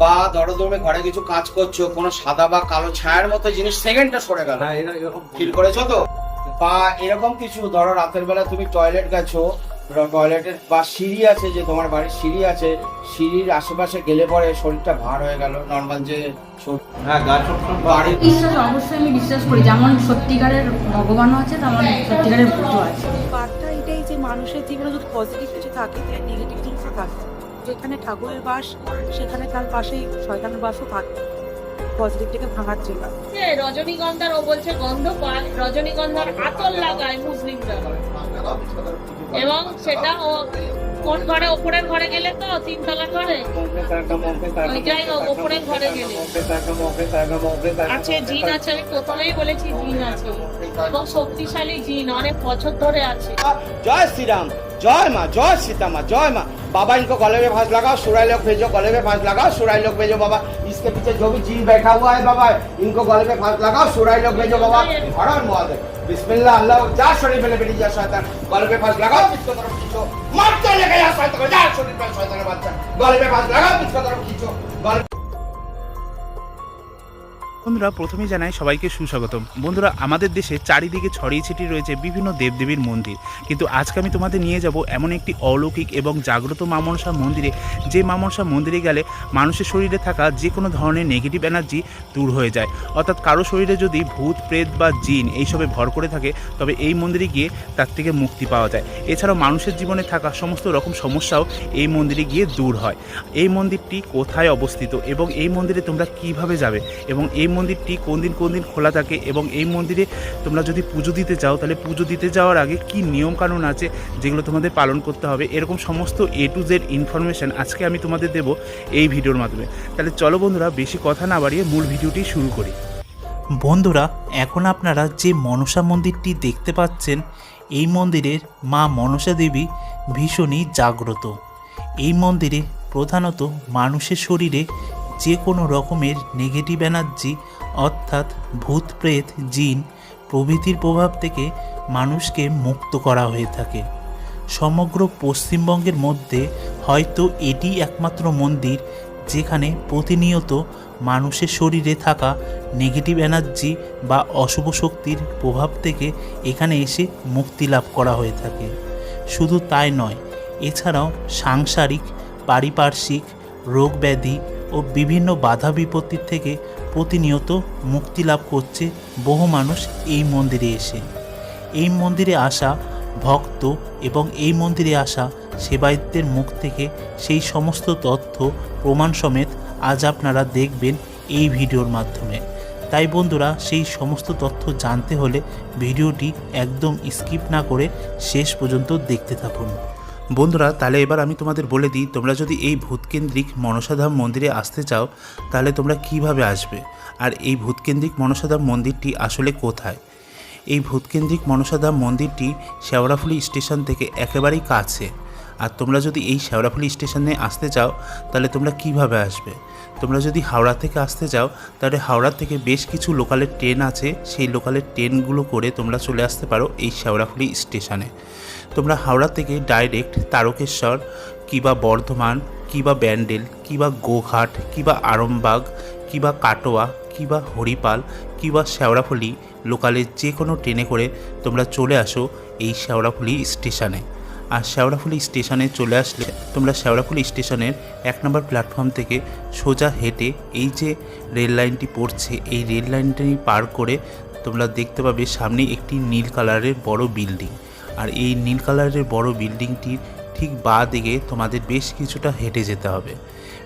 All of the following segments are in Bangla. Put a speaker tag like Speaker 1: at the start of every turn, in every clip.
Speaker 1: বা ধরো তুমি ঘরে কিছু কাজ করছ কোনো সাদা বা কালো ছায়ার মতো জিনিস সেকেন্ডটা সরে গেল।
Speaker 2: হ্যাঁ এরকম
Speaker 1: ফিল করেছ তো? বা এরকম কিছু ধরো রাতের বেলা তুমি টয়লেট গেছো টয়লেটের বা সিঁড়ি আছে যে তোমার বাড়ির সিঁড়ি আছে সিঁড়ির আশেপাশে গেলে পরে শরীরটা ভার হয়ে গেল নর্মাল যে
Speaker 2: হ্যাঁ গা
Speaker 3: বিশ্বাস অবশ্যই আমি বিশ্বাস করি যেমন সত্যিকারের ভগবানও আছে তেমন সত্যিকারের ভূতও আছে।
Speaker 4: বার্তা এটাই যে মানুষের জীবনে যদি পজিটিভ কিছু থাকে তাহলে নেগেটিভ জিনিসও থাকে। যেখানে ঠাকুরের বাস সেখানে তার পাশেই শয়তানের বাসও থাকে। পজিটিভটাকে ভাঙার জন্য।
Speaker 5: রজনীগন্ধার ও বলছে গন্ধ পায় রজনীগন্ধার আতর লাগায় মুসলিমরা এবং সেটা ও কোন ঘরে? ওপরের ঘরে গেলে তো তিনতলা ঘরে। যাই হোক ওপরের ঘরে গেলে। আছে জিন আছে আমি প্রথমেই বলেছি জিন আছে। এবং শক্তিশালী জিন অনেক বছর ধরে আছে।
Speaker 1: জয় শ্রীরাম জয় মা জয় সীতা মা জয় মা। बाबा इनको गले में फांस लगाओ सुराई लोग भेजो गले में फांस लगाओ सुराई लोग भेजो बाबा इसके पीछे जो भी जीन बैठा हुआ है बाबा इनको गले में फांस लगाओ सुराई लोग भेजो बाबा हर महादेव बिस्मिल्लाह अल्लाह जा शरीर में बेटी जा शैतान गले में फांस लगाओ इसको तरफ खींचो मर तो लेके जा शैतान को, जा शरीर में शैतान बच्चा गले में फांस लगाओ इसको तरफ खींचो गले
Speaker 6: বন্ধুরা, প্রথমেই জানাই সবাইকে সুস্বাগতম। বন্ধুরা, আমাদের দেশে চারিদিকে ছড়িয়ে ছিটিয়ে রয়েছে বিভিন্ন দেবদেবীর মন্দির। কিন্তু আজকে আমি তোমাদের নিয়ে যাব এমন একটি অলৌকিক এবং জাগ্রত মামনসা মন্দিরে। যে মামনসা মন্দিরে গেলে মানুষের শরীরে থাকা যে কোনো ধরনের নেগেটিভ এনার্জি দূর হয়ে যায়। অর্থাৎ কারও শরীরে যদি ভূত, প্রেত বা জিন এইসবে ভর করে থাকে, তবে এই মন্দিরে গিয়ে তার থেকে মুক্তি পাওয়া যায়। এছাড়াও মানুষের জীবনে থাকা সমস্ত রকম সমস্যাও এই মন্দিরে গিয়ে দূর হয়। এই মন্দিরটি কোথায় অবস্থিত এবং এই মন্দিরে তোমরা কীভাবে যাবে এবং এই মন্দিরটি কোন দিন কোন দিন খোলা থাকে এবং এই মন্দিরে তোমরা যদি পুজো দিতে চাও, তাহলে পুজো দিতে যাওয়ার আগে কি নিয়ম কানুন আছে যেগুলো তোমাদের পালন করতে হবে? এরকম সমস্ত এ টু জেড ইনফরমেশান আজকে আমি তোমাদের দেব এই ভিডিওর মাধ্যমে। তাহলে চলো বন্ধুরা, বেশি কথা না বাড়িয়ে মূল ভিডিওটি শুরু করি। বন্ধুরা, এখন আপনারা যে মনসা মন্দিরটি দেখতে পাচ্ছেন, এই মন্দিরের মা মনসা দেবী ভীষণই জাগ্রত। এই মন্দিরে প্রধানত মানুষের শরীরে যে কোনো রকমের নেগেটিভ এনার্জি অর্থাৎ ভূত প্রেত জিন প্রভৃতির প্রভাব থেকে মানুষকে মুক্ত করা হয়ে থাকে। সমগ্র পশ্চিমবঙ্গের মধ্যে হয়তো এটি একমাত্র মন্দির যেখানে প্রতিনিয়ত মানুষের শরীরে থাকা নেগেটিভ এনার্জি বা অশুভ শক্তির প্রভাব থেকে এখানে এসে মুক্তি লাভ করা হয়ে থাকে। শুধু তাই নয়, এছাড়াও সাংসারিক, পারিপার্শ্বিক রোগ ব্যাধি ও বিভিন্ন বাধা বিপত্তির থেকে প্রতিনিয়ত মুক্তি লাভ করছে বহু মানুষ এই মন্দিরে এসে। এই মন্দিরে আসা ভক্ত এবং এই মন্দিরে আসা সেবায়িতদের মুখ থেকে সেই সমস্ত তথ্য, প্রমাণ সমেত আজ আপনারা দেখবেন এই ভিডিওর মাধ্যমে। তাই বন্ধুরা, সেই সমস্ত তথ্য জানতে হলে ভিডিওটি একদম স্কিপ না করে শেষ পর্যন্ত দেখতে থাকুন। বন্ধুরা, তাহলে এবার আমি তোমাদের বলে দিই, তোমরা যদি এই ভূতকেন্দ্রিক মনসাধাম মন্দিরে আসতে চাও, তাহলে তোমরা কীভাবে আসবে? আর এই ভূতকেন্দ্রিক মনসাধাম মন্দিরটি আসলে কোথায়? এই ভূতকেন্দ্রিক মনসাধাম মন্দিরটি শেওড়াফুলি স্টেশন থেকে একেবারেই কাছে। আর তোমরা যদি এই শেওড়াফুলি স্টেশনে আসতে চাও, তাহলে তোমরা কীভাবে আসবে? তোমরা যদি হাওড়া থেকে আসতে চাও, তাহলে হাওড়া থেকে বেশ কিছু লোকালের ট্রেন আছে। সেই লোকালের ট্রেনগুলো করে তোমরা চলে আসতে পারো এই শেওড়াফুলি স্টেশনে। তোমরা হাওড়া থেকে ডাইরেক্ট তারকেশ্বর, কিবা বর্ধমান, কিবা ব্যান্ডেল, কিবা গোঘাট, কিবা আরামবাগ, কিবা কাটোয়া, কিবা হরিপাল, কিবা শেওড়াফুলি লোকালের যে কোনো ট্রেনে করে তোমরা চলে আসো এই শেওড়াফুলি স্টেশনে আর শেওড়াফুলি স্টেশনে চলে আসলে তোমরা শেওড়াফুলি স্টেশনের এক নম্বর প্ল্যাটফর্ম থেকে সোজা হেঁটে এই যে রেল লাইনটি পড়ছে, এই রেল লাইনটি পার করে তোমরা দেখতে পাবে সামনে একটি নীল কালারের বড় বিল্ডিং আর এই নীল কালারের বড় বিল্ডিংটির ঠিক বাঁ দিকে তোমাদের বেশ কিছুটা হেঁটে যেতে হবে।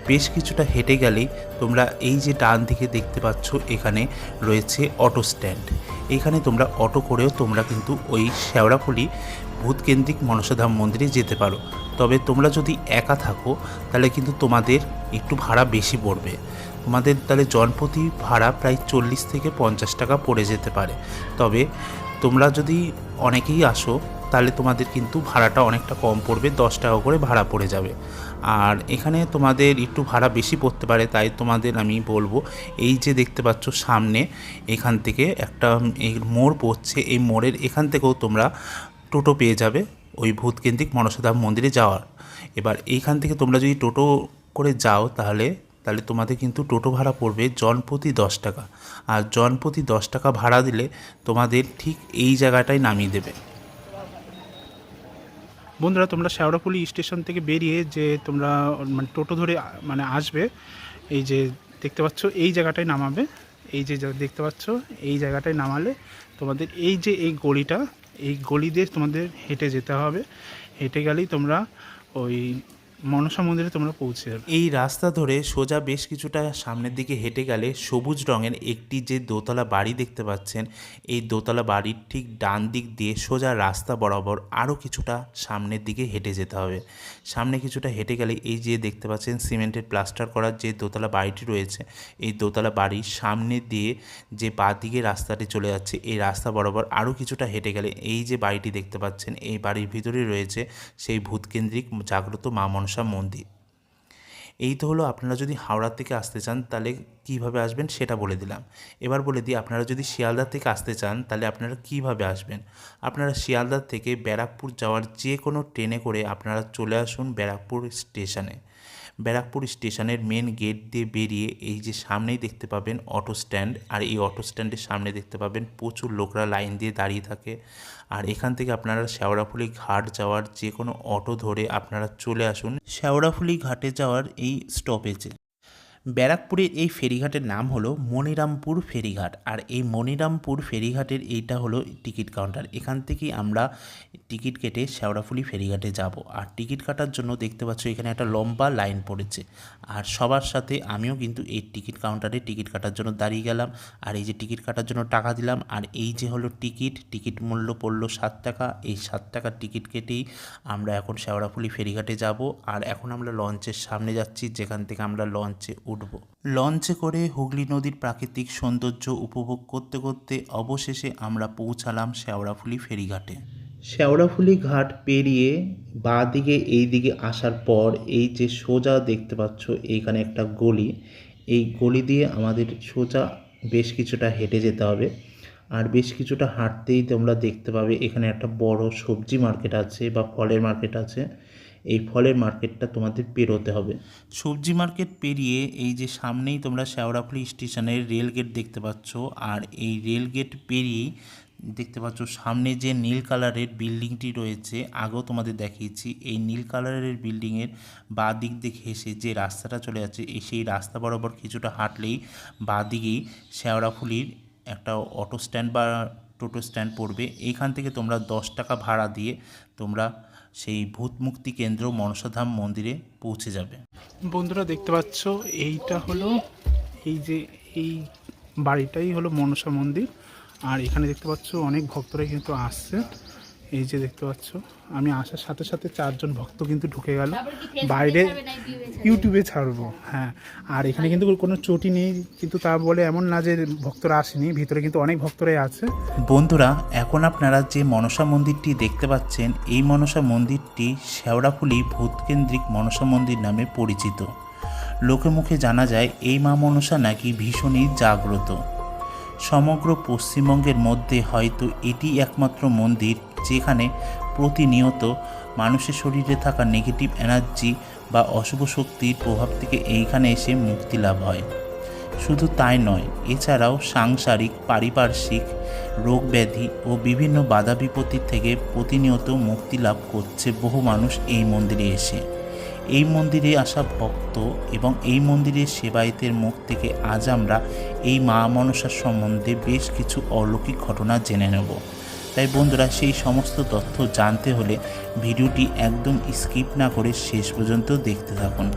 Speaker 6: বেশ কিছুটা হেঁটে গেলেই তোমরা এই যে ডান দিকে দেখতে পাচ্ছ, এখানে রয়েছে অটো স্ট্যান্ড। এখানে তোমরা অটো করেও তোমরা কিন্তু ওই শেওড়াফুলি ভূতকেন্দ্রিক মনসাধাম মন্দিরে যেতে পারো। তবে তোমরা যদি একা থাকো, তাহলে কিন্তু তোমাদের একটু ভাড়া বেশি পড়বে। তোমাদের তাহলে জনপ্রতি ভাড়া প্রায় চল্লিশ থেকে পঞ্চাশ টাকা পড়ে যেতে পারে। তবে তোমরা যদি অনেকেই আসো তাহলে তোমাদের কিন্তু ভাড়াটা অনেকটা কম পড়বে, দশ টাকা করে ভাড়া পড়ে যাবে। আর এখানে তোমাদের একটু ভাড়া বেশি পড়তে পারে, তাই তোমাদের আমি বলব, এই যে দেখতে পাচ্ছ সামনে, এখান থেকে একটা এই মোড় পড়ছে, এই মোড়ের এখান থেকেও তোমরা টোটো পেয়ে যাবে ওই ভূতকেন্দ্রিক মনসাধাম মন্দিরে যাওয়ার। এবার এইখান থেকে তোমরা যদি টোটো করে যাও তাহলে তাহলে তোমাদের কিন্তু টোটো ভাড়া পড়বে জনপ্রতি দশ টাকা। আর জনপ্রতি দশ টাকা ভাড়া দিলে তোমাদের ঠিক এই জায়গাটায় নামিয়ে দেবে। বন্ধুরা, তোমরা শেওড়াফুলি স্টেশন থেকে বেরিয়ে যে তোমরা মানে টোটো ধরে মানে আসবে, এই যে দেখতে পাচ্ছ, এই জায়গাটায় নামাবে, এই যে দেখতে পাচ্ছ, এই জায়গাটায় নামালে তোমাদের এই যে এই গলিটা, এই গলি দিয়ে তোমাদের হেঁটে যেতে হবে। হেঁটে গেলেই তোমরা ওই মনসা মন্দিরে তোমরা পৌঁছে যাবে। এই রাস্তা ধরে সোজা বেশ কিছুটা সামনের দিকে হেঁটে গেলে সবুজ রঙের একটি যে দোতলা বাড়ি দেখতে পাচ্ছেন, এই দোতলা বাড়ির ঠিক ডান দিক দিয়ে সোজা রাস্তা বরাবর আরও কিছুটা সামনের দিকে হেঁটে যেতে হবে। সামনে কিছুটা হেঁটে গেলে এই যে দেখতে পাচ্ছেন, সিমেন্টের প্লাস্টার করার যে দোতলা বাড়িটি রয়েছে, এই দোতলা বাড়ির সামনে দিয়ে যে বাঁ দিকে রাস্তাটি চলে যাচ্ছে, এই রাস্তা বরাবর আরও কিছুটা হেঁটে গেলে এই যে বাড়িটি দেখতে পাচ্ছেন, এই বাড়ির ভিতরে রয়েছে সেই ভূতকেন্দ্রিক জাগ্রত মা মনসা মন্দির। এই তো হলো আপনারা যদি হাওড়া থেকে আসতে চান, তাহলে কীভাবে আসবেন সেটা বলে দিলাম। এবার বলে দিই, আপনারা যদি শিয়ালদার থেকে আসতে চান, তাহলে আপনারা কীভাবে আসবেন? আপনারা শিয়ালদার থেকে ব্যারাকপুর যাওয়ার যে কোনো ট্রেনে করে আপনারা চলে আসুন ব্যারাকপুর স্টেশনে। ব্যারাকপুর স্টেশনের মেন গেট দিয়ে বেরিয়ে এই যে সামনেই দেখতে পাবেন অটো স্ট্যান্ড আর এই অটো স্ট্যান্ডের সামনে দেখতে পাবেন প্রচুর লোকরা লাইন দিয়ে দাঁড়িয়ে থাকে। আর এখান থেকে আপনারা শেওড়াফুলি ঘাট যাওয়ার যে কোনো অটো ধরে আপনারা চলে আসুন। শেওড়াফুলি ঘাটে যাওয়ার এই স্টপেজে ব্যারাকপুরের এই ফেরিঘাটের নাম হলো মনিরামপুর ফেরিঘাট। আর এই মনিরামপুর ফেরিঘাটের এইটা হলো টিকিট কাউন্টার। এখান থেকেই আমরা টিকিট কেটে শেওড়াফুলি ফেরিঘাটে যাব। আর টিকিট কাটার জন্য দেখতে পাচ্ছ এখানে একটা লম্বা লাইন পড়েছে। আর সবার সাথে আমিও কিন্তু এই টিকিট কাউন্টারে টিকিট কাটার জন্য দাঁড়িয়ে গেলাম। আর এই যে টিকিট কাটার জন্য টাকা দিলাম। আর এই যে হলো টিকিট টিকিট মূল্য পড়ল সাত টাকা। এই সাত টাকার টিকিট কেটেই আমরা এখন শেওড়াফুলি ফেরিঘাটে যাব। আর এখন আমরা লঞ্চের সামনে যাচ্ছি। যেখান থেকে আমরা লঞ্চে উঠব। লঞ্চে করে হুগলি নদীর প্রাকৃতিক সৌন্দর্য উপভোগ করতে করতে অবশেষে আমরা পৌঁছালাম শেওড়াফুলি ফেরিঘাটে। শেওড়াফুলি ঘাট পেরিয়ে বাঁ দিকে, এই দিকে আসার পর এই যে সোজা দেখতে পাচ্ছ, এইখানে একটা গলি। এই গলি দিয়ে আমাদের সোজা বেশ কিছুটা হেঁটে যেতে হবে। আর বেশ কিছুটা হাঁটতেই তোমরা দেখতে পাবে, এখানে একটা বড় সবজি মার্কেট আছে বা ফলের মার্কেট আছে। এই ফলের মার্কেটটা তোমাদের পেরোতে হবে। সবজি মার্কেট পেরিয়ে এই যে সামনেই তোমরা শেওড়াফুলি স্টেশনের রেল গেট দেখতে পাচ্ছ, আর এই রেল গেট পেরিয়েই দেখতে পাচ্ছ সামনে যে নীল কালারের বিল্ডিংটি রয়েছে, আগেও তোমাদের দেখিয়েছি, এই নীল কালারের বিল্ডিংয়ের বাঁ দিক দিয়ে ঘেসে যে রাস্তাটা চলে যাচ্ছে সেই রাস্তা বরাবর কিছুটা হাঁটলেই বাঁ দিকেই শেওড়াফুলির একটা অটো স্ট্যান্ড বা টোটো স্ট্যান্ড পড়বে। এইখান থেকে তোমরা দশ টাকা ভাড়া দিয়ে তোমরা সেই ভূতমুক্তি কেন্দ্র মনসাধাম মন্দিরে পৌঁছে যাবে। বন্ধুরা দেখতে পাচ্ছ, এইটা হলো এই যে এই বাড়িটাই হলো মনসা মন্দির। আর এখানে দেখতে পাচ্ছ, অনেক ভক্তরা কিন্তু আসছে। এই যে দেখতে পাচ্ছ আমি আসার সাথে সাথে চারজন ভক্ত কিন্তু ঢুকে গেল। বাইরে ইউটিউবে ছাড়বো? হ্যাঁ। আর এখানে কিন্তু কোনো চটি নেই কিন্তু তা বলে এমন না যে ভক্তরা আসেনি ভিতরে কিন্তু অনেক ভক্তরাই আছে। বন্ধুরা এখন আপনারা যে মনসা মন্দিরটি দেখতে পাচ্ছেন এই মনসা মন্দিরটি শেওড়াফুলি ভূতকেন্দ্রিক মনসা মন্দির নামে পরিচিত। লোকে মুখে জানা যায় এই মা মনসা নাকি ভীষণই জাগ্রত। সমগ্র পশ্চিমবঙ্গের মধ্যে হয়তো এটি একমাত্র মন্দির যেখানে প্রতিনিয়ত মানুষের শরীরে থাকা নেগেটিভ এনার্জি বা অশুভ শক্তির প্রভাব থেকে এইখানে এসে মুক্তি লাভ হয়। শুধু তাই নয়, এছাড়াও সাংসারিক, পারিপার্শ্বিক রোগ ব্যাধি ও বিভিন্ন বাধা বিপত্তির থেকে প্রতিনিয়ত মুক্তি লাভ করছে বহু মানুষ এই মন্দিরে এসে। এই মন্দিরে আসা ভক্ত এবং এই মন্দিরের সেবায়তের মুখ থেকে আজ আমরা এই মা মনসার সম্বন্ধে বেশ কিছু অলৌকিক ঘটনা জেনে নেব। তাই বন্ধুরা, সেই সমস্ত তথ্য জানতে হলে ভিডিওটি একদম স্কিপ না করে শেষ পর্যন্ত দেখতে থাকুন।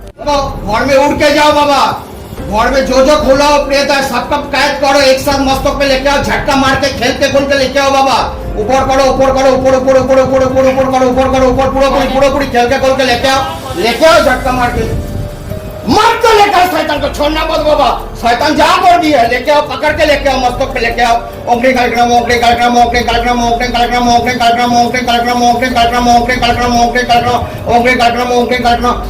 Speaker 1: যাও বাবা। घर में जो जो खोला हो प्रेत है सबका कैद करो एक साथ मस्तक पे लेके आओ झटका मार के खेल के खोल के लेके आओ बाबा ऊपर करो ऊपर करो ऊपर ऊपर ऊपर ऊपर ऊपर ऊपर करो ऊपर करो ऊपर पूरा पूरी पूरा पूरी खेल के खोल के लेके आओ लेके आओ झटका मार के मत तो लेके आओ शैतान को छोड़ना मत बाबा शैतान जहाँ पर भी है लेके आओ पकड़ के लेके आओ मस्तक पे लेके आओ ओंकड़ी कार्यक्रम ओंकड़ी कार्यक्रम ओंकड़ी कार्यक्रम ओंकड़ी कार्यक्रम ओंकड़ी कार्यक्रम ओंकड़ी कार्यक्रम ओंकड़ी कार्यक्रम ओंकड़ी कार्यक्रम ओंकड़ी कार्यक्रम ओंकड़ी कार्यक्रम ओंकड़ी कार्यक्रम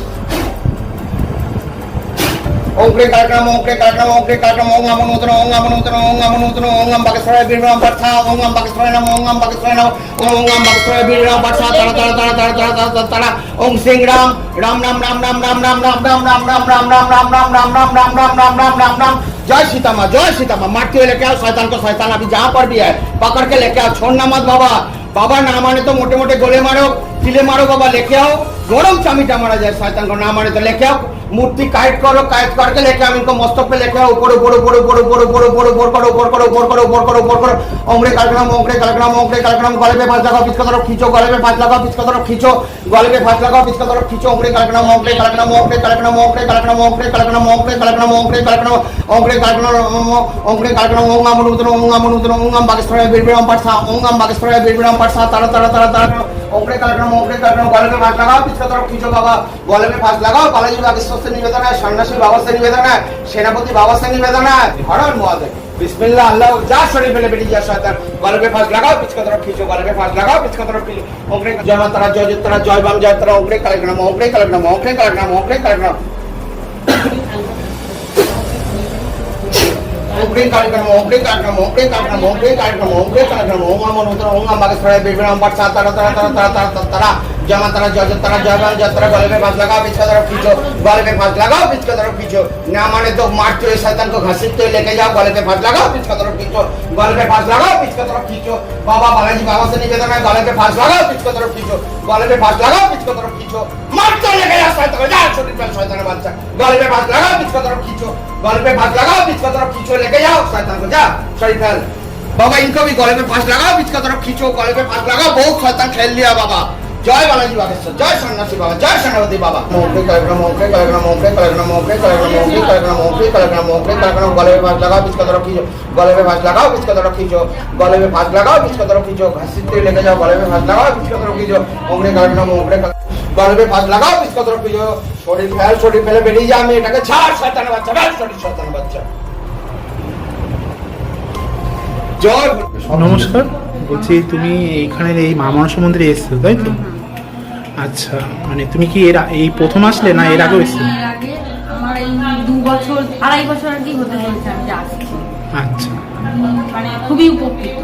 Speaker 7: ఓం క్రీం కరక్రమ ఓం క్రీం కరక్రమ ఓం క్రీం కరక్రమ ఓం అమ్మ నూతన ఓం అమ్మ నూతన ఓం అమ్మ నూతన ఓం అమ్మ బకస్రాయ బీర్రాం పట్స ఓం అమ్మ బకస్రాయ నమ ఓం అమ్మ బకస్రాయ నమ ఓం అమ్మ బకస్రాయ బీర్రాం పట్స తడ తడ తడ తడ తడ తడ తడ తడ ఓం శ్రీం రామ్ రామ్ రామ్ రామ్ రామ్ రామ్ రామ్ రామ్ రామ్ రామ్ రామ్ రామ్ రామ్ రామ్ రామ్ రాम राम राम राम राम राम राम राम जय सीता माँ जय सीता माँ मारते हुए लेके आओ शैतान को शैतान अभी जहाँ पर भी है पकड़ के लेके आओ छोड़ना मत बाबा बाबा ना माने तो मोटे मोटे गोले मारो किले मारो बाबा लेके आओ गौरव चामी मारा जाए शैतान को ना माने तो लेके आओ मूर्ति काट करो काट करके लेके आओ इनको मस्तक पे लेके आओ ऊपर ऊपर ऊपर ऊपर ऊपर ऊपर ऊपर ऊपर करो ऊपर करो ऊपर करो ऊपर करो ऊपर करो ओमरे कालक्रम ओमरे कालक्रम ओमरे कालक्रम गले पे फांस लगाओ पिछका तरफ खींचो गले पे फांस लगाओ पिछका तरफ खींचो गले पे फांस लगाओ पिछका तरफ खींचो ombre कालक्रम ombre कालक्रम ombre कालक्रम ombre कालक्रम ombre कालक्रम ombre कालक्रम ombre कालक्रम ombre कालक्रम ombre कालक्रम ओम आम नूतन ओम आम नूतन ओम आम बागेश्वराय बीरबिराम पाठसा ओम आम बागेश्वराय बीरबिराम पाठसा तारा तारा तारा तारा ওপরে काटना ওপরে काटना गले में हाथ लगाओ पिछड़ा तरफ पूछो बाबा বিসমিল্লাহ, আল্লাহ, যা শরীর ফেলে বেরিয়ে যা শয়তান। গলবে ফাঁস লাগাও পিছকা তরফ খিচো গলবে ফাঁস লাগাও পিছকা তরফ খিচো অগ্রে জয় মাতারা, জয় জোত্তারা জয় বাম, জয় তারা অগ্রে কালেগ্রাম অগ্রে কালেগ্রাম অগ্রে কালেগ্রাম অগ্রে কালেগ্রাম green card ka mo, green card ka mo, green card ka mo, green card ka mo, green card ka mo, mga manutro, mga mag-subscribe, mga mag-tara, tara, tara, tara, tara, tara, tara, जहां तरह जो तरह जगह जब तरह गले में बात लगाओ इसका तरफ खींचो गले में बात लगाओ इसका तरफ खींचो ना माने तो मार चो शैतान को घसीट तो लेके जाओ गले में बात लगाओ इसका तरफ खींचो गले में बात लगाओ इसका तरफ खींचो बाबा बालाजी बाबा से निवेदन है गले में बात लगाओ इसका तरफ खींचो गले में बात लगाओ इसका तरफ खींचो मार चो लेके जाओ शैतान जा छोटी पे शैतान बच्चा गले में बात लगाओ इसका तरफ खींचो गले में बात लगाओ इसका तरफ खींचो लेके जाओ शैतान को जा शैतान बाबा इनको भी गले में फांस लगाओ इसका तरफ खींचो गले में फांस लगाओ बहुत शैतान खेल लिया बाबा জয় বালাজি বাগেশ্বর জয় সন্ন্যাসী বাবা, জয় বাবা। মৌকে কালগ্রাম মৌকে কালগ্রাম মৌকে কালগ্রাম মৌকে কালগ্রাম মৌকে মৌকে মৌকে গলে में লাগাও বিস্কত রক্ষি শরীর ফেল শরীর ফেলে বেরিয়ে যা আমি এটাকে ছাড় শয়তান বাচ্চা শরীর শয়তান বাচ্চা
Speaker 8: নমস্কার, বলছি তুমি এইখানে এই মা মনসা মন্দিরে এসেছ, তাই তো? আচ্ছা মানে তুমি কি এর এই প্রথম আসলে না এর আগেও এসছো
Speaker 3: এর আগে আমার এই দু বছর আড়াই বছর আর কি হতে চলেছে আমি যে আসছি।
Speaker 8: আচ্ছা।
Speaker 3: মানে খুবই উপকৃত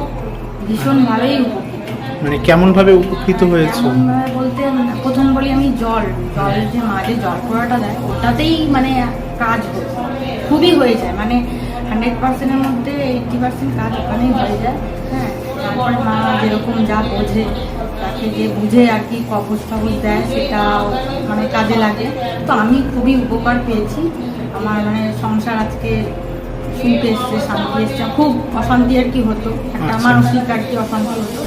Speaker 3: ভীষণ ভালোই উপকৃত।
Speaker 8: মানে কেমন ভাবে উপকৃত হয়েছে?
Speaker 3: বলতে প্রথম বলি আমি জল জল যে মাঝে জল করাটা দেয় ওটাতেই মানে কাজ খুবই হয়ে যায়। মানে হান্ড্রেড পার্সেন্টের মধ্যে এইটটি পার্সেন্ট কাজ ওখানেই হয়ে যায় হ্যাঁ। তারপরে মা যেরকম যা বোঝে তাকে যে বুঝে আর কি কবজ টবজ দেয় সেটা মানে কাজে লাগে। তো আমি খুবই উপকার পেয়েছি। আমার মানে সংসার আজকে সুখ এসছে শান্তি এসছে। খুব অশান্তি আর কি হতো। একটা
Speaker 8: আচ্ছা।
Speaker 3: মানসিক আর কি অশান্তি হতো।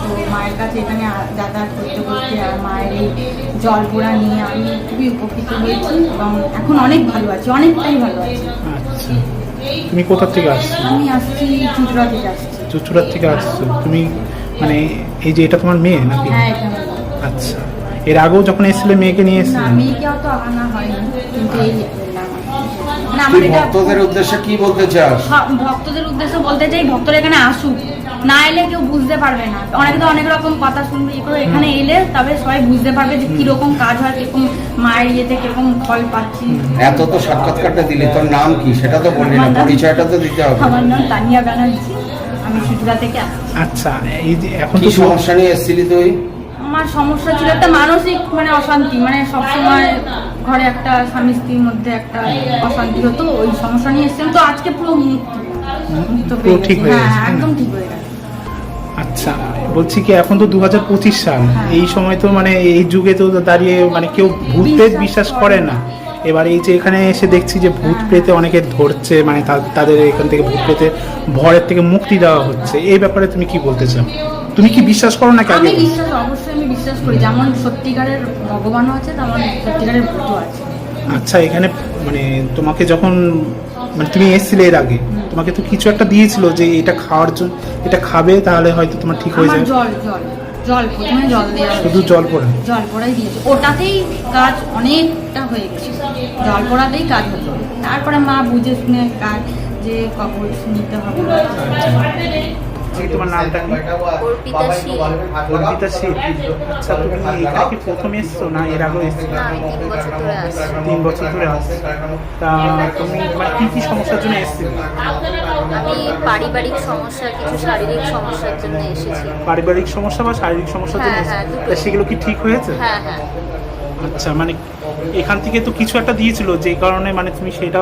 Speaker 3: তো মায়ের কাছে এখানে যাতায়াত করতে করতে আর মায়ের এই জল পোড়া নিয়ে আমি খুবই উপকৃত হয়েছি এবং এখন অনেক ভালো আছি অনেকটাই ভালো আছি।
Speaker 8: আচ্ছা। তুমি কোথা থেকে আসছো?
Speaker 3: আমি আসছি চুচুড়া থেকে আসছি
Speaker 8: চুচুড়ার থেকে আসছো। তুমি মানে এই যে এটা তোমার মেয়ে নাকি?
Speaker 3: হ্যাঁ
Speaker 8: আচ্ছা। এর আগেও যখন এসেছিলে মেয়েকে নিয়ে
Speaker 3: না
Speaker 8: এসেছিলে?
Speaker 3: মেয়েকে অত আনা হয়নি কিন্তু এই এলাম। আমার
Speaker 7: তুই
Speaker 3: এটা
Speaker 7: ভক্তদের উদ্দেশ্যে কি বলতে চাস?
Speaker 3: ভ- ভক্তদের উদ্দেশ্যে বলতে চাই ভক্তরা এখানে আসুক। না এলে কেউ বুঝতে পারবে না। অনেকে তো অনেক রকম কথা শুনবে ই করে এখানে এলে তবে সবাই বুঝতে পারবে যে কীরকম কাজ হয় কীরকম মায়ের ইয়েতে কীরকম ফল পাচ্ছি।
Speaker 7: এত তো সাক্ষাৎকারটা দিলি তোর নাম কি? সেটা তো বললি না পরিচয়টা তো দিতে হবে।
Speaker 3: আমার নাম তানিয়া ব্যানার্জি আমি সুজুরা থেকে
Speaker 8: আচ্ছা এই যে এখন
Speaker 7: কি সমস্যা নিয়ে এসেছিলি তুই?
Speaker 3: আমার সমস্যা ছিল একটা মানসিক মানে অশান্তি মানে সবসময় ঘরে একটা স্বামী স্ত্রীর মধ্যে একটা অশান্তি হতো ওই সমস্যা নিয়ে এসেছিলাম। তো আজকে পুরো মুক্ত।
Speaker 8: ঠিক
Speaker 3: গেছি।
Speaker 8: হয়ে
Speaker 3: হ্যাঁ একদম ঠিক হয়ে গেছে।
Speaker 8: আচ্ছা বলছি কি এখন তো দু হাজার পঁচিশ সাল।
Speaker 3: হ্যাঁ।
Speaker 8: এই সময় তো মানে এই যুগে তো দাঁড়িয়ে মানে কেউ ভূত প্রেত
Speaker 3: বিশ্বাস করে
Speaker 8: না। এবার এই যে এখানে এসে দেখছি যে ভূত প্রেতে অনেকে ধরছে মানে তাদের এখান থেকে ভূত প্রেতে ভয়ের থেকে মুক্তি দেওয়া হচ্ছে। এই ব্যাপারে তুমি কি বলতে চাও? তুমি কি বিশ্বাস করো না
Speaker 3: আমি বিশ্বাস অবশ্যই আমি বিশ্বাস করি। যেমন সত্যিকারের ভগবানও আছে তেমন সত্যিকারের ভূতও আছে।
Speaker 8: আচ্ছা এখানে মানে তোমাকে যখন তুমি এসেছিলে এর আগে। তোমাকে তো কিছু একটা দিয়েছিল যে এটা খাওয়ার জন্য এটা খাবে তাহলে হয়তো তোমার ঠিক হয়ে যাবে।
Speaker 3: জল জল জল প্রথমে জল দেওয়া
Speaker 8: শুধু জল পড়া।
Speaker 3: জল পড়াই দিয়েছে। ওটাতেই কাজ অনেকটা হয়ে গেছে। জল পড়াতেই কাজ হতো তারপরে মা বুঝে শুনে কাজ যে কবর নিতে হবে।
Speaker 8: আচ্ছা তোমার নামটা কি?
Speaker 2: অর্পিতা শীল।
Speaker 8: অর্পিতা শীল আচ্ছা তুমি এখানে কি প্রথম এসছো না এর আগেও এসছো?
Speaker 2: তিন বছর ধরে আসছি।
Speaker 8: তা তুমি মানে কি কি সমস্যার জন্য এসছিলে?
Speaker 2: আমি পারিবারিক সমস্যা কিছু শারীরিক সমস্যার জন্য এসেছি।
Speaker 8: পারিবারিক সমস্যা বা শারীরিক সমস্যার জন্য
Speaker 2: হ্যাঁ,
Speaker 8: এসেছ?
Speaker 2: হ্যাঁ,
Speaker 8: সেগুলো কি ঠিক হয়েছে?
Speaker 2: হ্যাঁ হ্যাঁ।
Speaker 8: আচ্ছা মানে এখান থেকে তো কিছু একটা দিয়েছিল যে কারণে মানে তুমি সেটা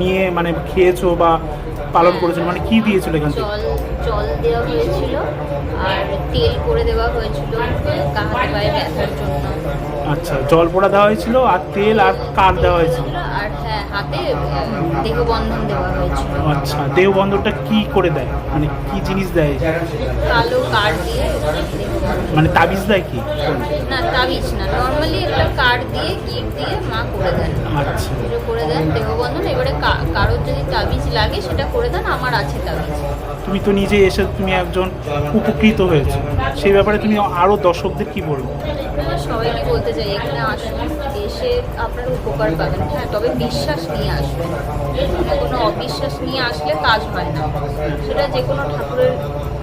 Speaker 8: নিয়ে মানে খেয়েছো বা পালন করেছ মানে কি দিয়েছিল এখান থেকে?
Speaker 2: জল দেওয়া হয়েছিল আর তেল করে দেওয়া হয়েছিল কাহাতে পায়ে ব্যথার জন্য।
Speaker 8: আচ্ছা জল পোড়া দেওয়া হয়েছিল আর তেল আর কাঠ দেওয়া হয়েছিল?
Speaker 2: আর হ্যাঁ হাতে দেহবন্ধন দেওয়া হয়েছিল।
Speaker 8: আচ্ছা দেহ বন্ধনটা কি করে দেয়? মানে কি জিনিস দেয়?
Speaker 2: কালো কার্ড দিয়ে
Speaker 8: মানে তাবিজ দেয় কি?
Speaker 2: না তাবিজ না নর্মালি একটা কার্ড দিয়ে গিট দিয়ে মা করে দেন।
Speaker 8: আচ্ছা।
Speaker 2: করে দেন দেহবন্ধন এবারে কারোর যদি তাবিজ লাগে সেটা করে দেন আমার আছে তাবিজ।
Speaker 8: তুমি তো নিজে এসে তুমি একজন উপকৃত হয়েছো। সেই ব্যাপারে তুমি আরও দর্শকদের কি বলব?
Speaker 2: সবাইকে বলতে চাই এখানে আসুন এসে আপনারা উপকার পাবেন। হ্যাঁ তবে বিশ্বাস নিয়ে আসবেন কোনো অবিশ্বাস নিয়ে আসলে কাজ হয় না। সেটা যে কোনো ঠাকুরের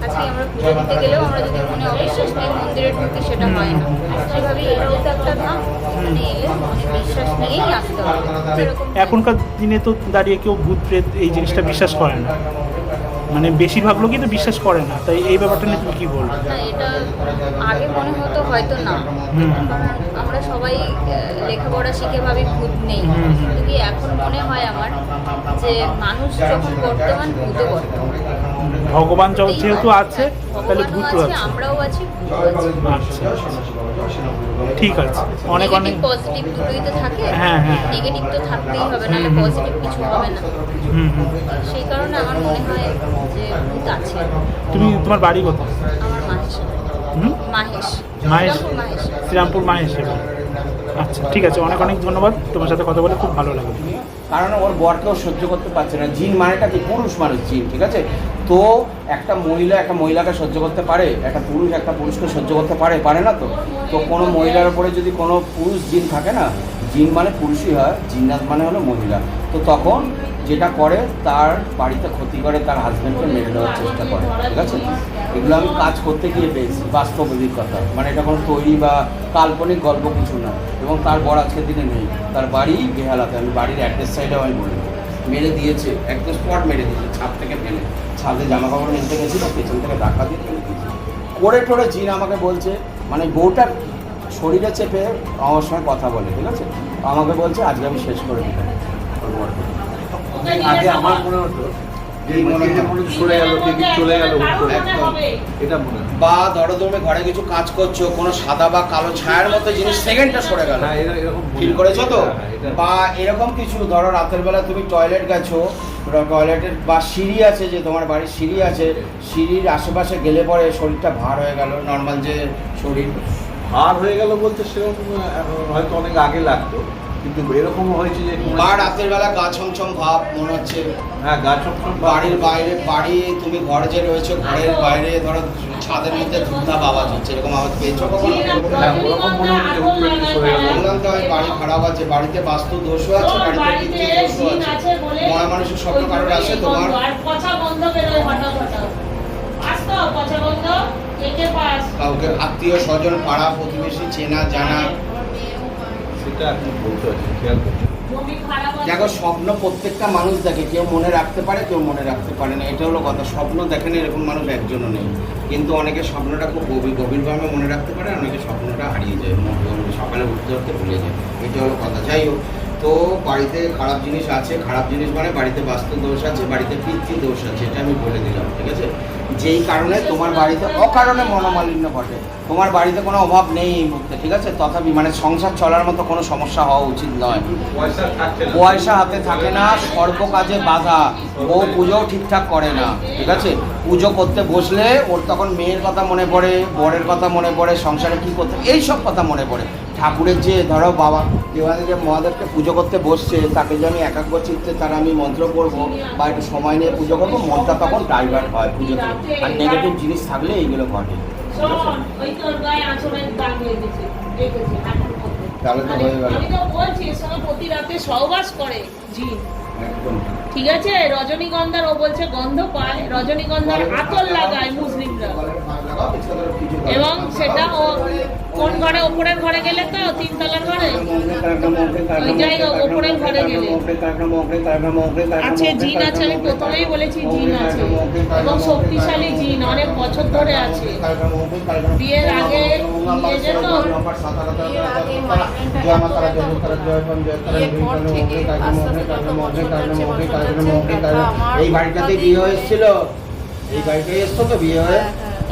Speaker 2: কাছে আমরা পুজো দিতে গেলেও আমরা যদি মনে অবিশ্বাস নিয়ে মন্দিরে ঢুকি সেটা হয় না। সেভাবে এটাও তো একটা ধাম এখানে এলে মনে বিশ্বাস নিয়েই আসতে হবে।
Speaker 8: এখনকার দিনে তো দাঁড়িয়ে কেউ ভূত প্রেত এই জিনিসটা বিশ্বাস করে না। মানে বেশিরভাগ লোকই তো বিশ্বাস করে না। তাই এই ব্যাপারটা নিয়ে তুমি কি বলব?
Speaker 2: এটা আগে মনে হতো হয়তো না। আমরা সবাই লেখাপড়া শিখে ভাবি ভূত নেই। কিন্তু এখন মনে হয় আমার যে মানুষ যখন বর্তমান ভূতও বর্তমান।
Speaker 8: ভগবান যেহেতু আছে তাহলে ভূত
Speaker 2: আছে আমরাও আছে।
Speaker 8: আচ্ছা। ঠিক আছে। অনেক অনেক
Speaker 2: পজিটিভ দুটোই তো থাকে।
Speaker 8: হ্যাঁ, হ্যাঁ।
Speaker 2: নেগেটিভ তো থাকতেই হবে নাহলে পজিটিভ কিছু হবে না।
Speaker 8: হুম হুম।
Speaker 2: সেই কারণে আমার মনে হয় যে ভূত আছে।
Speaker 8: তুমি তোমার বাড়ি কোথায়?
Speaker 2: আমার মাহেশ।
Speaker 8: হুম?
Speaker 2: মাহেশ।
Speaker 8: মাহেশ?
Speaker 2: শ্রীরামপুর মাহেশ।
Speaker 8: আচ্ছা ঠিক আছে। অনেক অনেক ধন্যবাদ। তোমার সাথে কথা বলে খুব ভালো লাগল।
Speaker 7: কারণ ওর বরকেও সহ্য করতে পারছে না। জিন মানেটা কি? পুরুষ মানুষ জিন ঠিক আছে? তো একটা মহিলা একটা মহিলাকে সহ্য করতে পারে? একটা পুরুষ একটা পুরুষকে সহ্য করতে পারে? পারে না তো? তো কোনো মহিলার উপরে যদি কোনো পুরুষ জিন থাকে না, জিন মানে পুরুষই হয়, জিন্নাত মানে হলো মহিলা। তো তখন যেটা করে, তার বাড়িতে ক্ষতি করে, তার হাজব্যান্ডকে মেরে দেওয়ার চেষ্টা করে, ঠিক আছে? এগুলো আমি কাজ করতে গিয়ে পেয়েছি, বাস্তব অভিজ্ঞতা। মানে এটা কোনো তৈরি বা কাল্পনিক গল্প কিছু না। এবং তার বর আজকের দিনে নেই। তার বাড়ি বেহালাতে, আমি বাড়ির অ্যাড্রেস সাইডেও আমি বলি মেরে দিয়েছে, একদম স্পট মেরে দিয়েছে, ছাদ থেকে ফেলে। ছাদে জামা কাপড় নিতে গেছিল পেছন থেকে ধাক্কা দিয়ে করে টোরে জিন আমাকে বলছে মানে বউটার শরীরে চেপে আমার সঙ্গে কথা বলে ঠিক আছে? আমাকে বলছে আজকে আমি শেষ করে দিতাম
Speaker 9: আগে আমার মনে হতো
Speaker 7: মনে
Speaker 9: সরে গেল চলে গেল
Speaker 7: একদম।
Speaker 9: এটা মনে
Speaker 7: বা ধরো তুমি ঘরে কিছু কাজ করছ কোনো সাদা বা কালো ছায়ার মতো জিনিস সেকেন্ডটা সরে গেল।
Speaker 9: হ্যাঁ,
Speaker 7: ফিল করেছ তো?
Speaker 9: হ্যাঁ, হ্যাঁ,
Speaker 7: বা এরকম কিছু ধরো রাতের বেলা তুমি টয়লেট গেছো টয়লেটের বা সিঁড়ি আছে যে তোমার বাড়ির সিঁড়ি আছে সিঁড়ির আশেপাশে গেলে পরে শরীরটা ভার হয়ে গেল নর্মাল যে শরীর।
Speaker 9: ভার হয়ে গেল বলতে সেরকম হয়তো অনেক আগে লাগতো। কিন্তু এরকমও হয়েছে যে
Speaker 7: বা রাতের বেলা গা ছমছম ভাব মনে হচ্ছে
Speaker 9: হ্যাঁ গা ছমছম
Speaker 7: বাড়ির বাইরে বাড়ি তুমি ঘরে যে রয়েছে ঘরের বাইরে ধরো ছাদের মধ্যে ধূপধাপ আওয়াজ হচ্ছে এরকম আওয়াজ পেয়েছ কখনো?
Speaker 9: হ্যাঁ, ওরকম মনে হচ্ছে
Speaker 7: বললাম তো আমি বাড়ি খারাপ আছে বাড়িতে বাস্তু দোষও আছে বাড়িতে পিতৃ দোষও আছে। মরা মানুষের স্বপ্ন কারোর আসে তোমার?
Speaker 5: পচা গন্ধ বেরোয় হঠাৎ হঠাৎ আসতো পচা গন্ধ
Speaker 7: কাউকে আত্মীয় স্বজন পাড়া প্রতিবেশী চেনা জানা
Speaker 9: সেটা এখন বলতে পারছি, খেয়াল
Speaker 5: হচ্ছে।
Speaker 7: দেখো, স্বপ্ন প্রত্যেকটা মানুষ দেখে, কেউ মনে রাখতে পারে, কেউ মনে রাখতে পারে না, এটা হলো কথা। স্বপ্ন দেখেন এরকম মানুষ একজনও নেই। কিন্তু অনেকে স্বপ্নটা খুব গভীর গভীরভাবে মনে রাখতে পারে, অনেকে স্বপ্নটা হারিয়ে যায় সকালে উঠতে উঠতে ভুলে যায়। এটা হলো কথা। যাই হোক তো বাড়িতে খারাপ জিনিস আছে খারাপ জিনিস মানে বাড়িতে বাস্তু দোষ আছে বাড়িতে পিতৃ দোষ আছে এটা আমি বলে দিলাম ঠিক আছে? যেই কারণে তোমার বাড়িতে অকারণে মনোমালিন্য ঘটে। তোমার বাড়িতে কোনো অভাব নেই এই মুহূর্তে ঠিক আছে? তথাপি মানে সংসার চলার মতো কোনো সমস্যা হওয়া উচিত নয়।
Speaker 9: পয়সা
Speaker 7: হাতে থাকে না সর্ব কাজে বাধা। ও পুজোও ঠিকঠাক করে না ঠিক আছে? পুজো করতে বসলে ওর তখন মেয়ের কথা মনে পড়ে বরের কথা মনে পড়ে সংসারে কি করতে এই সব কথা মনে পড়ে। ঠাকুরের যে ধরো বাবা দেওয়ালে যে মহাদেবকে পুজো করতে বসছে তাকে যে আমি একাগ্র চিত্তে তার আমি মন্ত্র করব বা একটু সময় নিয়ে পুজো করব মনটা তখন ডাইভার্ট হয় পুজোতে আর নেগেটিভ জিনিস থাকলে এইগুলো ঘটে। তাহলে তো হয়ে গেল।
Speaker 5: আমি তো বলছি এর প্রতি রাতে সহবাস করে ঠিক আছে রজনীগন্ধার ও বলছে গন্ধ পায় রজনীগন্ধার আতর লাগায় মুসলিমরা এবং সেটা ও কোন ঘরে ওপরের ঘরে গেলে তো তিনতলার ঘরে ওই জায়গা ওপরের ঘরে গেলে আছে জিন আছে আমি প্রথমেই বলেছি জিন আছে এবং শক্তিশালী জিন অনেক বছর ধরে আছে বিয়ের আগে নিয়ে যেত
Speaker 1: এই বাড়িটাতে বিয়ে হয়েছিল এই বাড়িতে এসছো তো বিয়ে হয়ে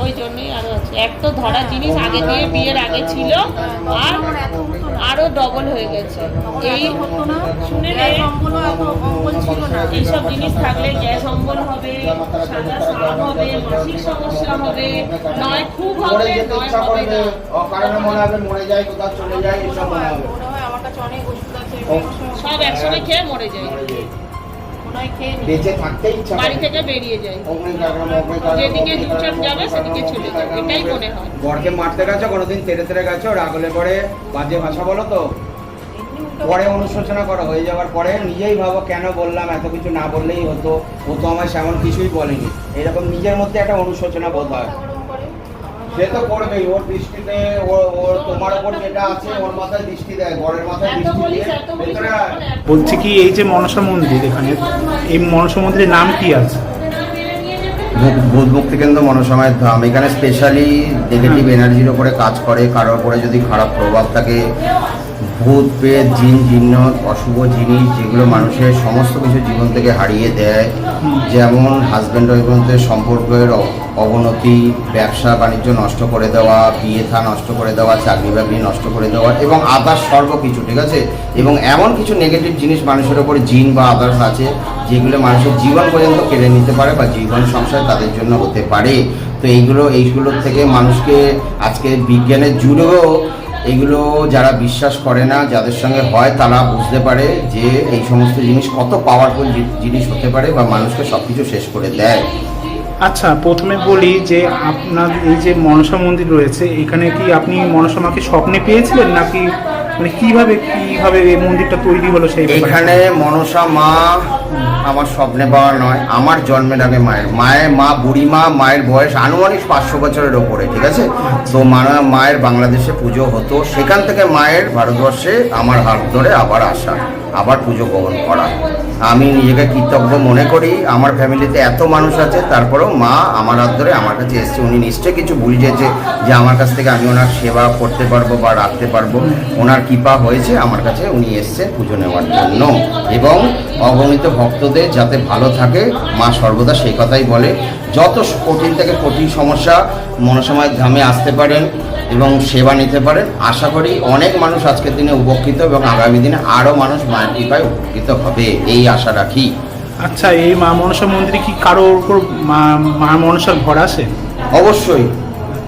Speaker 5: ওই জন্যই আরও আছে এক তো ধরা জিনিস আগে দিয়ে বিয়ের আগে ছিল আর আরও ডবল হয়ে গেছে এই শুনে এইসব জিনিস থাকলে গ্যাস অম্বল হবে সাদা সাপ হবে মানসিক সমস্যা হবে নয় খুব হবে নয় হবে না
Speaker 1: অকারণে মনে হবে মরে যায় কোথাও চলে যায় এসব
Speaker 5: সব একসঙ্গে খেয়ে মরে যায়।
Speaker 1: বেঁচে থাকতে ইচ্ছা
Speaker 5: বাড়ি থেকে বেরিয়ে যায়।
Speaker 1: অগ্নি কারণ, অগ্নি কারণ,
Speaker 5: যেদিকে
Speaker 1: অগ্নি
Speaker 5: যাবে সেদিকে চলে
Speaker 1: অগ্নি
Speaker 5: এটাই মনে হয়।
Speaker 1: বরকে মারতে গেছো কোনোদিন তেরে তেরে গেছো রাগলে পরে বাজে ভাষা বলো তো? পরে অনুশোচনা করা হয়ে যাওয়ার পরে নিজেই ভাবো কেন বললাম এত কিছু না বললেই হতো। ও তো আমার সেমন কিছুই বলেনি। এরকম নিজের মধ্যে একটা অনুশোচনা বোধ হয়। সে তো করবেই ওর দৃষ্টিতে ওর তোমার উপর যেটা আছে ওর মাথায় দৃষ্টি দেয় ঘরের মাথায় দৃষ্টি দিয়ে।
Speaker 6: বলছি কি এই যে মনসা মন্দির এখানে এই মনসা মন্দিরের নাম কি আছে?
Speaker 7: ভূত মুক্তি কেন্দ্র মনসামায়ের ধাম। এখানে স্পেশালি নেগেটিভ এনার্জির ওপরে কাজ করে কারোর ওপরে যদি খারাপ প্রভাব থাকে ভূত পেট জিন, জিন্নত, অশুভ জিনিস যেগুলো মানুষের সমস্ত কিছু জীবন থেকে হারিয়ে দেয়। যেমন হাজব্যান্ড ওয়াইফের সম্পর্কের অবনতি, ব্যবসা, বাণিজ্য নষ্ট করে দেওয়া, বিয়ে থা নষ্ট করে দেওয়া, চাকরি বাকরি নষ্ট করে দেওয়া, এবং আদার্স সর্ব কিছু, ঠিক আছে? এবং এমন কিছু নেগেটিভ জিনিস মানুষের ওপরে জিন বা আদার্স আছে, যেগুলো মানুষের জীবন পর্যন্ত কেড়ে নিতে পারে বা জীবন সংসার তাদের জন্য হতে পারে। তো এইগুলো, এইগুলোর থেকে মানুষকে আজকে বিজ্ঞানের জুড়েও এগুলো যারা বিশ্বাস করে না, যাদের সঙ্গে হয় তারা বুঝতে পারে যে এই সমস্ত জিনিস কত পাওয়ারফুল জিনিস হতে পারে বা মানুষকে সব কিছু শেষ করে দেয়।
Speaker 6: আচ্ছা প্রথমে বলি যে আপনার এই যে মনসা মন্দির রয়েছে, এখানে কি আপনি মনসা মাকে স্বপ্নে পেয়েছিলেন নাকি মানে কীভাবে কীভাবে এই মন্দিরটা তৈরি হলো সেই
Speaker 7: এখানে মনসা মা আমার স্বপ্নে পাওয়া নয়, আমার জন্মের আগে মায়ের। মায়ের মা, বুড়িমা, মায়ের বয়স আনুমানিক পাঁচশো বছরের ওপরে, ঠিক আছে? তো মায়ের বাংলাদেশে পুজো হতো, সেখান থেকে মায়ের ভারতবর্ষে আমার হাত ধরে আবার আসা, আবার পুজো গ্রহণ করা। আমি নিজেকে কৃতজ্ঞ মনে করি, আমার ফ্যামিলিতে এত মানুষ আছে, তারপরেও মা আমার হাত ধরে আমার কাছে এসছে। উনি নিশ্চয়ই কিছু বুঝিয়েছে যে আমার কাছ থেকে আমি ওনার সেবা করতে পারব বা রাখতে পারব। ওনার কৃপা হয়েছে আমার কাছে উনি এসছে পুজো নেওয়ার জন্য। এবং অগণিত ভক্তদের যাতে ভালো থাকে মা সর্বদা সেই কথাই বলে। যত কঠিন থেকে কঠিন সমস্যা মনসময় ধামে আসতে পারেন এবং সেবা নিতে পারেন আশা করি অনেক মানুষ আজকের দিনে উপকৃত এবং আগামী দিনে আরও মানুষ মায়ের কৃপায় উপকৃত হবে এই আশা রাখি।
Speaker 6: আচ্ছা এই মা মনসা মন্দিরে কি কারোর উপর মা মা মনসার ভর আছে?
Speaker 7: অবশ্যই।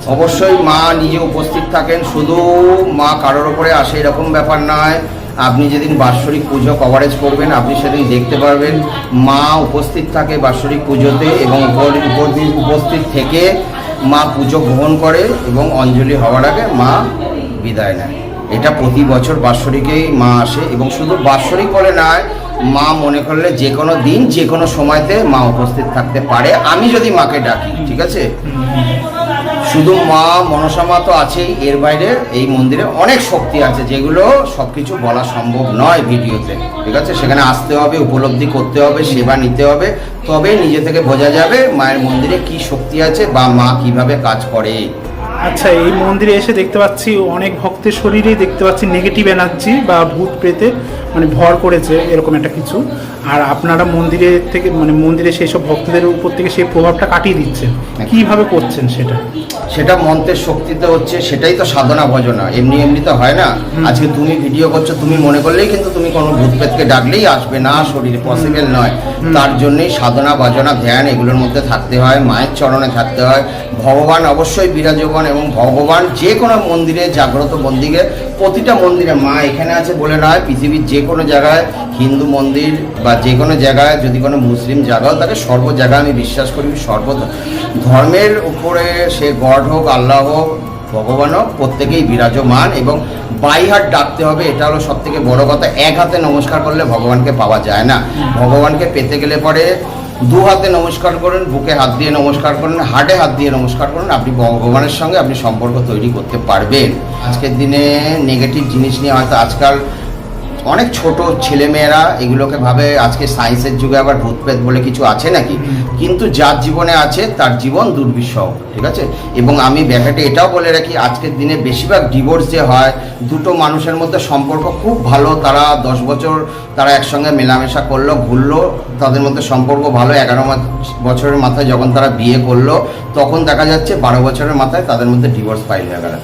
Speaker 7: অবশ্যই মা নিজে উপস্থিত থাকেন, শুধু মা কারোর ওপরে আসে এরকম ব্যাপার নয়। আপনি যেদিন বাৎসরিক পুজো কভারেজ করবেন, আপনি সেদিন দেখতে পারবেন, মা উপস্থিত থাকে বাৎসরিক পুজোতে এবং উপস্থিত থেকে মা পুজো গ্রহণ করে এবং অঞ্জলি হওয়ার আগে মা বিদায় নেয়। এটা প্রতি বছর বাৎসরিকেই মা আসে এবং শুধু বাৎসরিক বলে নয় মা মনে করলে যে কোনো দিন, যে কোনো সময়তে মা উপস্থিত থাকতে পারে। আমি যদি মাকে ডাকি, ঠিক আছে? শুধু মা, মনসা মা তো আছেই এর বাইরে। এই মন্দিরে অনেক শক্তি আছে যেগুলো সব কিছু বলা সম্ভব নয় ভিডিওতে, ঠিক আছে? সেখানে আসতে হবে, উপলব্ধি করতে হবে, সেবা নিতে হবে। তবে নিজে থেকে বোঝা যাবে মায়ের মন্দিরে কি শক্তি আছে বা মা কীভাবে কাজ করে।
Speaker 6: আচ্ছা এই মন্দিরে এসে দেখতে পাচ্ছি অনেক ভক্তের শরীরেই দেখতে পাচ্ছি নেগেটিভ এনার্জি বা ভূত প্রেতে মানে ভর করেছে এরকম একটা কিছু। আর আপনারা মন্দিরে থেকে মানে মন্দিরে সেই সব ভক্তদের উপর থেকে সেই প্রভাবটা কাটিয়ে দিচ্ছেন। কীভাবে করছেন সেটা?
Speaker 7: সেটা মন্ত্রের শক্তিতে হচ্ছে সেটাই তো সাধনা ভজনা। এমনি এমনি তো হয় না। আজকে তুমি ভিডিও করছ তুমি মনে করলেই কিন্তু তুমি কোনো ভূত প্রেতকে ডাকলেই আসবে না শরীরে পসিবল নয়। তার জন্যই সাধনা ভজনা ধ্যান এগুলোর মধ্যে থাকতে হয় মায়ের চরণে থাকতে হয়। ভগবান অবশ্যই বিরাজমান এবং ভগবান যে কোনো মন্দিরে জাগ্রত মন্দিরে প্রতিটা মন্দিরে মা এখানে আছে বলে নয় পৃথিবীর যে কোনো জায়গায় হিন্দু মন্দির বা যে কোনো জায়গায় যদি কোনো মুসলিম জায়গাও থাকে সর্ব জায়গায় আমি বিশ্বাস করি সর্ব ধর্মের উপরে সে গড হোক, আল্লাহ হোক ভগবানও প্রত্যেকেই বিরাজমান এবং বাই হাত ডাকতে হবে, এটা হলো সব থেকে বড় কথা। এক হাতে নমস্কার করলে ভগবানকে পাওয়া যায় না। ভগবানকে পেতে গেলে পরে দু হাতে নমস্কার করুন, বুকে হাত দিয়ে নমস্কার করুন হাটে হাত দিয়ে নমস্কার করুন, আপনি ভগবানের সঙ্গে আপনি সম্পর্ক তৈরি করতে পারবেন। আজকের দিনে নেগেটিভ জিনিস নিয়ে হয়তো আজকাল অনেক ছোট ছেলেমেয়েরা এগুলোকে ভাবে আজকে সায়েন্সের যুগে আবার ভূতপ্রেত বলে কিছু আছে নাকি? কিন্তু যার জীবনে আছে তার জীবন দুর্বিষহ ঠিক আছে? এবং আমি ব্যাপারটা এটাও বলে রাখি আজকের দিনে বেশিরভাগ ডিভোর্স যে হয় দুটো মানুষের মধ্যে সম্পর্ক খুব ভালো তারা দশ বছর তারা একসঙ্গে মেলামেশা করল ঘুরলো তাদের মধ্যে সম্পর্ক ভালো এগারো বছরের মাথায় যখন তারা বিয়ে করল তখন দেখা যাচ্ছে বারো বছরের মাথায় তাদের মধ্যে ডিভোর্স ফাইল হয়ে গেল।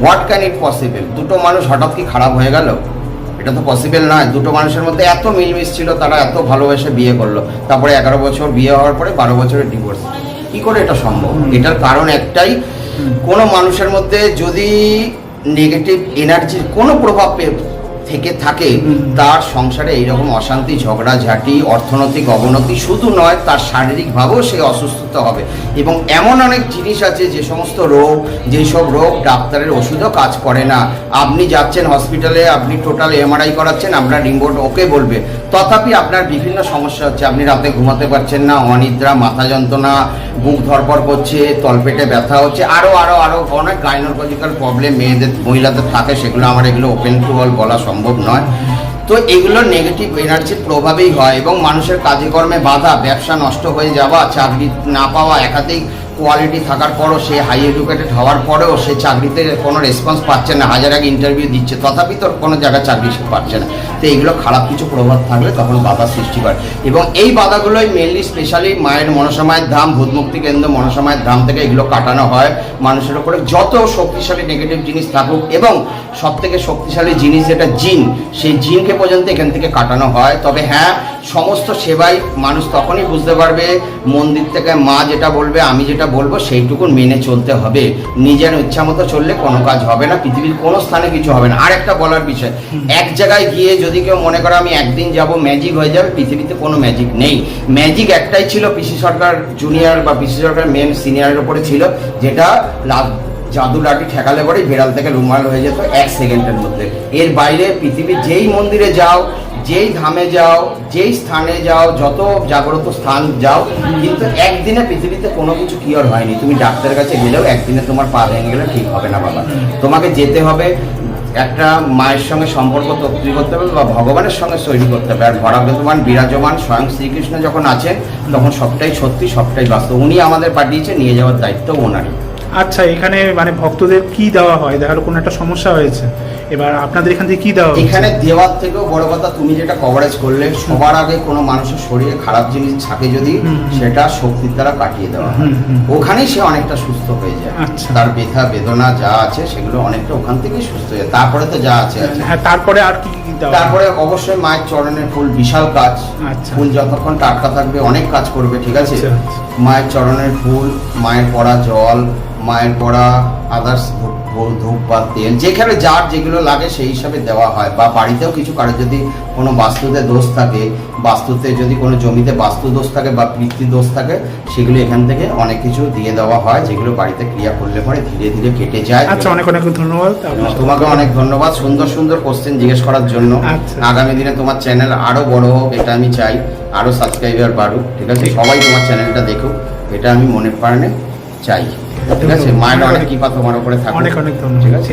Speaker 7: হোয়াট ক্যান ইট পসিবল দুটো মানুষ হঠাৎ কি খারাপ হয়ে গেল? এটা তো পসিবল নয়। দুটো মানুষের মধ্যে এত মিলমিশ ছিল তারা এত ভালোবেসে বিয়ে করল। তারপরে এগারো বছর বিয়ে হওয়ার পরে বারো বছরের ডিভোর্স কি করে এটা সম্ভব? এটার কারণ একটাই কোনো মানুষের মধ্যে যদি নেগেটিভ এনার্জির কোনো প্রভাব থেকে থাকে তার সংসারে এইরকম অশান্তি ঝগড়াঝাটি অর্থনৈতিক অবনতি শুধু নয় তার শারীরিকভাবেও সে অসুস্থতা হবে। এবং এমন অনেক জিনিস আছে যে সমস্ত রোগ যেসব রোগ ডাক্তারের ওষুধও কাজ করে না। আপনি যাচ্ছেন হসপিটালে আপনি টোটাল এমআরআই করাচ্ছেন আপনার রিপোর্ট ওকে বলবে। তথাপি আপনার বিভিন্ন সমস্যা হচ্ছে। আপনি রাতে ঘুমাতে পারছেন না অনিদ্রা মাথা যন্ত্রণা বুক ধরপড় করছে তলপেটে ব্যথা হচ্ছে আরও আরও আরও অনেক গাইনোলজিক্যাল প্রবলেম মেয়েদের মহিলাদের থাকে সেগুলো আমার এগুলো ওপেন টু অল বলা সম্ভব নয়। তো এগুলো নেগেটিভ এনার্জির প্রভাবেই হয় এবং মানুষের কাজকর্মে বাধা, ব্যবসা নষ্ট হয়ে যাওয়া, চাকরি না পাওয়া একাধিক কোয়ালিটি থাকার পরও সে হাই এডুকেটেড হওয়ার পরেও সে চাকরিতে কোনো রেসপন্স পাচ্ছে না। হাজার আগে ইন্টারভিউ দিচ্ছে, তথাপি তোর কোনো জায়গায় চাকরি সে পাচ্ছে না। তো এইগুলো খারাপ কিছু প্রভাব থাকলে তখন বাধা সৃষ্টি করে। এবং এই বাধাগুলোই মেনলি স্পেশালি মায়ের মনসামায়ের ধাম, ভূতমুক্তি কেন্দ্র মনসামায়ের ধাম থেকে এগুলো কাটানো হয় মানুষের ওপরে যত শক্তিশালী নেগেটিভ জিনিস থাকুক এবং সব থেকে শক্তিশালী জিনিস যেটা জিন, সেই জিনকে পর্যন্ত এখান থেকে কাটানো হয়। তবে হ্যাঁ সমস্ত সেবাই মানুষ তখনই বুঝতে পারবে মন্দির থেকে মা যেটা বলবে, আমি যেটা বলব, সেইটুকু মেনে চলতে হবে। নিজের ইচ্ছা মতো চললে কোনো কাজ হবে না, পৃথিবীর কোনো স্থানে কিছু হবে না। আর একটা বলার বিষয়, এক জায়গায় গিয়ে যদি কেউ মনে করে আমি একদিন যাব ম্যাজিক হয়ে যাবে, পৃথিবীতে কোনো ম্যাজিক নেই। ম্যাজিক একটাই ছিল পিসি সরকার জুনিয়র বা পিসি সরকার মেন সিনিয়রের উপরে ছিল, যেটা লাভ, জাদু লাঠি ঠেকালে পরে বিড়াল থেকে রুমাল হয়ে যেত এক সেকেন্ডের মধ্যে। এর বাইরে পৃথিবীর যেই মন্দিরে যাও যেই ধামে যাও, যেই স্থানে যাও, যত জাগ্রত স্থান যাও, কিন্তু একদিনে পৃথিবীতে কোনো কিছু কিওর হয়নি। তুমি ডাক্তারের কাছে গেলেও একদিনে তোমার পা ভেঙে গেলে ঠিক হবে না বাবা। তোমাকে যেতে হবে, একটা মায়ের সঙ্গে সম্পর্ক তৈরি করতে হবে বা ভগবানের সঙ্গে তৈরি করতে হবে। আর ভগবান বিরাজমান স্বয়ং শ্রীকৃষ্ণ যখন আছেন, তখন সবটাই সত্যি, সবটাই বাস্তব। উনি আমাদের পাঠিয়েছে নিয়ে যাওয়ার দায়িত্ব ওনারই।
Speaker 6: আচ্ছা এখানে মানে ভক্তদের কি দেওয়া হয়? দেখা কোনো একটা সমস্যা হয়েছে। এবার আপনাদের এখান থেকে কি দেওয়া
Speaker 7: এখানে দেওয়ার থেকেও বড় কথা তুমি যেটা কভারেজ করলে সবার আগে কোনো মানুষের শরীরে খারাপ জিনিস থাকে যদি। সেটা শক্তির দ্বারা কাটিয়ে দেওয়া। ওখানেই সে অনেকটা সুস্থ হয়ে যায়
Speaker 6: আচ্ছা।
Speaker 7: তার ব্যথা বেদনা যা আছে সেগুলো অনেকটা ওখান থেকেই সুস্থ হয়ে যায় তারপরে তো যা আছে
Speaker 6: হ্যাঁ তারপরে আর কি?
Speaker 7: তারপরে অবশ্যই মায়ের চরণের ফুল বিশাল কাজ
Speaker 6: আচ্ছা।
Speaker 7: ফুল যতক্ষণ টাটকা থাকবে অনেক কাজ করবে ঠিক আছে
Speaker 6: আচ্ছা।
Speaker 7: মায়ের চরণের ফুল মায়ের পড়া জল মায়ের পড়া আদার্স ধূপ বা তেল যেখানে যার যেগুলো লাগে সেই হিসাবে দেওয়া হয়। বা বাড়িতেও কিছু কারও যদি কোনো বাস্তুতে দোষ থাকে বাস্তুতে যদি কোনো জমিতে বাস্তু দোষ থাকে বা পিতৃ দোষ থাকে সেগুলো এখান থেকে অনেক কিছু দিয়ে দেওয়া হয় যেগুলো বাড়িতে ক্রিয়া করলে পরে ধীরে ধীরে কেটে যায়।
Speaker 6: আচ্ছা অনেক অনেক ধন্যবাদ।
Speaker 7: তোমাকে অনেক ধন্যবাদ। সুন্দর সুন্দর কোশ্চেন জিজ্ঞেস করার জন্য।
Speaker 6: আচ্ছা।
Speaker 7: আগামী দিনে তোমার চ্যানেল আরও বড় হোক এটা আমি চাই। আরও সাবস্ক্রাইবার বাড়ুক ঠিক আছে? সবাই তোমার চ্যানেলটা দেখুক এটা আমি মনে প্রাণে চাই। ঠিক আছে মায়ের অনেক কৃপা তোমার উপরে থাকুক
Speaker 6: অনেক অনেক ধন্যবাদ। ঠিক আছে।